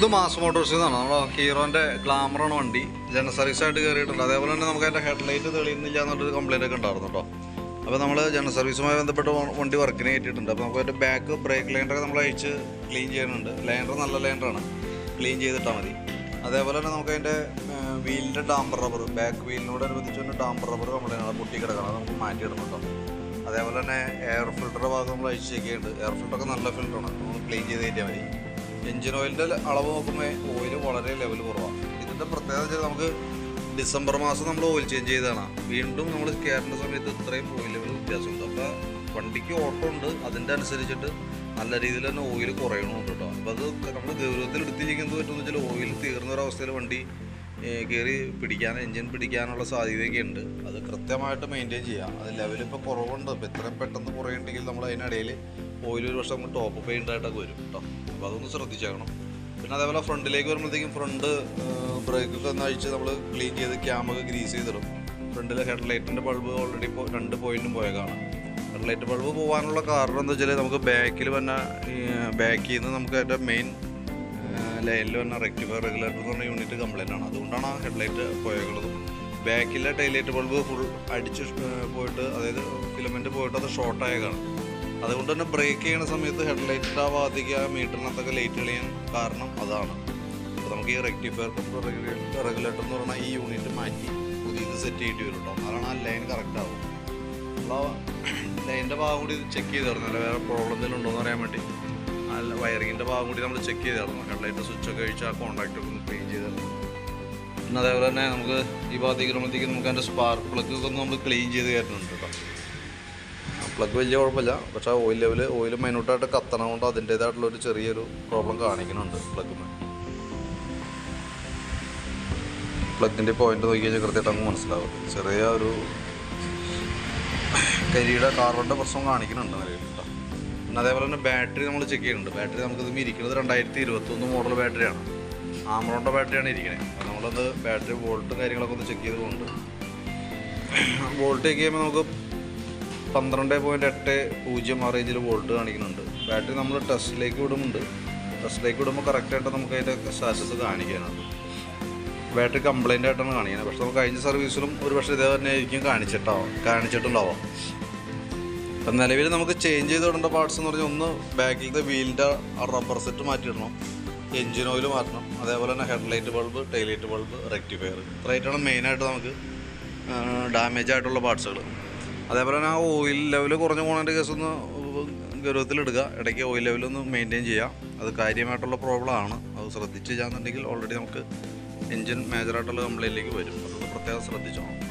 ഇത് മാസ് മോട്ടോഴ്സിൽ നിന്നാണ് നമ്മുടെ ഹീറോന്റെ ഗ്ലാമറാണ് വണ്ടി. ജനറൽ സർവീസ് ആയിട്ട് കയറിയിട്ടുണ്ട് അതേപോലെ തന്നെ നമുക്ക് അതിന്റെ ഹെഡ്ലൈറ്റ് തെളിയുന്നില്ല എന്നുള്ളൊരു കംപ്ലൈന്റ് ഒക്കെ ഉണ്ടായിരുന്നു കേട്ടോ. അപ്പോൾ നമ്മൾ ജനറൽ സർവീസുമായി ബന്ധപ്പെട്ട് വണ്ടി വർക്കിന് കയറ്റിയിട്ടുണ്ട് അപ്പോൾ നമുക്ക് അതിന്റെ ബാക്ക് ബ്രേക്ക് ലൈനറൊക്കെ നമ്മൾ അഴിച്ച് ക്ലീൻ ചെയ്യുന്നുണ്ട്. ലൈൻഡർ നല്ല ലൈൻഡറാണ് ക്ലീൻ ചെയ്തിട്ടാൽ മതി. അതേപോലെ തന്നെ നമുക്ക് അതിന്റെ വീലിന്റെ ഡാമ്പർ റബ്ബർ ബാക്ക് വീലിനോട് അനുബന്ധിച്ച് തന്നെ ഡാമ്പർ റബ്ബർ കംപ്ലൈന്റ് പൊട്ടി കിടക്കണം. നമുക്ക് മാറ്റിയിടണം കേട്ടോ. അതേപോലെ തന്നെ എയർ ഫിൽറ്ററുടെ ഭാഗം നമ്മൾ അഴിച്ച് ചെക്കിയുണ്ട് എയർ ഫിൽറ്ററൊക്കെ നല്ല ഫിൽറ്ററാണ് നമ്മൾ ക്ലീൻ ചെയ്ത് കയറ്റിയാൽ മതി. എഞ്ചിൻ ഓയിലിന്റെ അളവ് നോക്കുമ്പോൾ ഓയിൽ വളരെ ലെവൽ കുറവാണ് ഇതിന്റെ പ്രത്യേകത വെച്ചാൽ നമുക്ക് ഡിസംബർ മാസം നമ്മൾ ഓയിൽ ചേഞ്ച് ചെയ്തതാണ്. വീണ്ടും നമ്മൾ കയറേണ്ട സമയത്ത് ഇത്രയും ഓയിൽ ലെവൽ വ്യത്യാസമുണ്ട്. അപ്പോൾ വണ്ടിക്ക് ഓട്ടം ഉണ്ട്. അതിന്റെ അനുസരിച്ചിട്ട് നല്ല രീതിയിൽ തന്നെ ഓയിൽ കുറയണമുണ്ട് കേട്ടോ അപ്പോൾ അത് നമ്മൾ ഗൗരവത്തിൽ എടുത്തിരിക്കുന്നത് പറ്റുമെന്ന് വെച്ചാൽ ഓയിൽ തീർന്ന ഒരവസ്ഥയിൽ വണ്ടി കയറി പിടിക്കാൻ എൻജിൻ പിടിക്കാനുള്ള സാധ്യതയൊക്കെ ഉണ്ട്. അത് കൃത്യമായിട്ട് മെയിന്റെയിൻ ചെയ്യാം. അത് ലെവലിപ്പോൾ കുറവുണ്ട്. ഇപ്പോൾ ഇത്രയും പെട്ടെന്ന് കുറയുണ്ടെങ്കിൽ നമ്മൾ അതിനിടയിൽ ഓയിൽ ഒരു വർഷം നമുക്ക് ടോപ്പ് പെയിന്റ് ആയിട്ടൊക്കെ വരും കേട്ടോ അപ്പോൾ അതൊന്ന് ശ്രദ്ധിച്ചേക്കണം. പിന്നെ അതേപോലെ ഫ്രണ്ടിലേക്ക് വരുമ്പോഴത്തേക്കും ഫ്രണ്ട് ബ്രേക്കൊക്കെ ഒന്ന് അഴിച്ച് നമ്മൾ ക്ലീൻ ചെയ്ത് ക്യാമൊക്കെ ഗ്രീസ് ചെയ്തിടും. ഫ്രണ്ടിലെ ഹെഡ്ലൈറ്റിന്റെ ബൾബ് ഓൾറെഡി ഇപ്പോൾ രണ്ട് പോയിന്റും പോയേക്കാണ്. ഹെഡ്ലൈറ്റ് ബൾബ് പോകാനുള്ള കാരണം എന്താ വെച്ചാൽ നമുക്ക് ബാക്കിൽ വന്ന ബാക്കിൽ നിന്ന് നമുക്ക് അതിന്റെ മെയിൻ ലൈനിൽ വന്ന റെക്ടിഫയർ റെഗുലേറ്റർ എന്ന് പറഞ്ഞ യൂണിറ്റ് കംപ്ലൈന്റ് ആണ്. അതുകൊണ്ടാണ് ആ ഹെഡ്ലൈറ്റ് പോയേക്കുന്നത്. ബാക്കിലെ ടൈലൈറ്റ് ബൾബ് ഫുൾ അടിച്ച് പോയിട്ട് അതായത് ഫിലമെന്റ് പോയിട്ട് അത് ഷോർട്ട് ആയേക്കാണ്. അതുകൊണ്ട് തന്നെ ബ്രേക്ക് ചെയ്യുന്ന സമയത്ത് ഹെഡ് ആ ഭാഗത്തേക്ക് ആ മീറ്ററിനകത്തൊക്കെ ലൈറ്റ് കളിയാൻ കാരണം അതാണ്. അപ്പോൾ നമുക്ക് ഈ റെക്ടിഫയർ റെഗുലേറ്റർ എന്ന് പറഞ്ഞാൽ ഈ യൂണിറ്റ് മാറ്റി പുതിയത് സെറ്റ് ചെയ്യേണ്ടി വരും കേട്ടോ എന്നാലാണ് ആ ലൈൻ കറക്റ്റ് ആവും അപ്പോൾ ലൈനിന്റെ ഭാഗം കൂടി ചെക്ക് ചെയ്തായിരുന്നു അല്ല വേറെ പ്രോബ്ലം എന്തെങ്കിലും ഉണ്ടോ എന്ന് അറിയാൻ വേണ്ടി. അല്ല വയറിങ്ങിന്റെ ഭാഗം കൂടി നമ്മൾ ചെക്ക് ചെയ്തായിരുന്നു ഹെഡ്ലൈറ്റ് സ്വിച്ചൊക്കെ കഴിച്ച് ആ കോൺടാക്റ്റ് ഒക്കെ ക്ലീൻ ചെയ്തായിരുന്നു പിന്നെ അതേപോലെ തന്നെ നമുക്ക് ഈ ഭാഗത്തേക്ക് വരുമ്പോഴത്തേക്ക് നമുക്ക് അതിന്റെ സ്പാർക്ക് പ്ലഗ് ഒക്കെ നമ്മൾ ക്ലീൻ ചെയ്ത് കയറ്റുന്നുണ്ട് കേട്ടോ പ്ലഗ് വലിയ കുഴപ്പമില്ല. പക്ഷേ ഓയിൽ ലെവൽ ഓയിൽ മൈനൂട്ടായിട്ട് കത്തണം കൊണ്ട് അതിന്റേതായിട്ടുള്ള ഒരു ചെറിയൊരു പ്രോബ്ലം കാണിക്കുന്നുണ്ട് പ്ലഗിന് പ്ലഗിന്റെ പോയിന്റ് നോക്കി കഴിഞ്ഞാൽ കൃത്യമായിട്ട് അങ്ങ് മനസ്സിലാവും. ചെറിയ ഒരു കരിയുടെ കാർബണിന്റെ പ്രശ്നം കാണിക്കുന്നുണ്ട് നിലവിൽ പിന്നെ അതേപോലെ തന്നെ ബാറ്ററി നമ്മൾ ചെക്ക് ചെയ്യുന്നുണ്ട്. ബാറ്ററി നമുക്കിത് ഇരിക്കുന്നത് രണ്ടായിരത്തി ഇരുപത്തൊന്ന് മോഡൽ ബാറ്ററിയാണ് ആമറോണ്ട ബാറ്ററിയാണ് ഇരിക്കുന്നത് അപ്പോൾ നമ്മളത് ബാറ്ററി വോൾട്ടും കാര്യങ്ങളൊക്കെ ഒന്ന് ചെക്ക് ചെയ്ത് പോകുന്നുണ്ട് വോൾട്ട് ചെക്ക് ചെയ്യുമ്പോൾ നമുക്ക് പന്ത്രണ്ട് പോയിന്റ് എട്ട് പൂജ്യം ആ റേഞ്ചിൽ വോൾട്ട് കാണിക്കുന്നുണ്ട്. ബാറ്ററി നമ്മൾ ടെസ്റ്റിലേക്ക് വിടുന്നുണ്ട്. ടെസ്റ്റിലേക്ക് വിടുമ്പോൾ കറക്റ്റായിട്ട് നമുക്ക് അതിന്റെ സ്റ്റാറ്റസ് കാണിക്കാനാണ്. ബാറ്ററി കംപ്ലൈന്റ് ആയിട്ടാണ് കാണിക്കുന്നത്. പക്ഷെ നമുക്ക് കഴിഞ്ഞ സർവീസിലും ഒരു പക്ഷേ ഇതേ തന്നെ ആയിരിക്കും കാണിച്ചിട്ടാവും കാണിച്ചിട്ടുണ്ടാവാം. അപ്പം നിലവിൽ നമുക്ക് ചേഞ്ച് ചെയ്ത് വിടേണ്ട പാർട്സ് എന്ന് പറഞ്ഞാൽ ഒന്ന് ബാക്കിലത്തെ വീലിന്റെ റബ്ബർ സെറ്റ് മാറ്റിയിടണം. എഞ്ചിൻ ഓയിൽ മാറ്റണം. അതേപോലെ തന്നെ headlight bulb taillight bulb rectifier ഇത്രയായിട്ടാണ് മെയിനായിട്ട് നമുക്ക് ഡാമേജ് ആയിട്ടുള്ള പാർട്സുകൾ അതേപോലെ തന്നെ ആ ഓയിൽ ലെവൽ കുറഞ്ഞു പോകുന്നതിന്റെ കേസ് ഒന്ന് ഗൗരവത്തിലെടുക്കുക ഇടയ്ക്ക് ഓയിൽ ഒന്ന് മെയിന്റെയിൻ ചെയ്യാം. അത് കാര്യമായിട്ടുള്ള പ്രോബ്ലം ആണ്. അത് ശ്രദ്ധിച്ച് ചെയ്യാന്നുണ്ടെങ്കിൽ ഓൾറെഡി നമുക്ക് എൻജിൻ മേജറായിട്ടുള്ള കംപ്ലൈന്റിലേക്ക് വരും. അതൊന്ന് പ്രത്യേകം ശ്രദ്ധിച്ചോണം.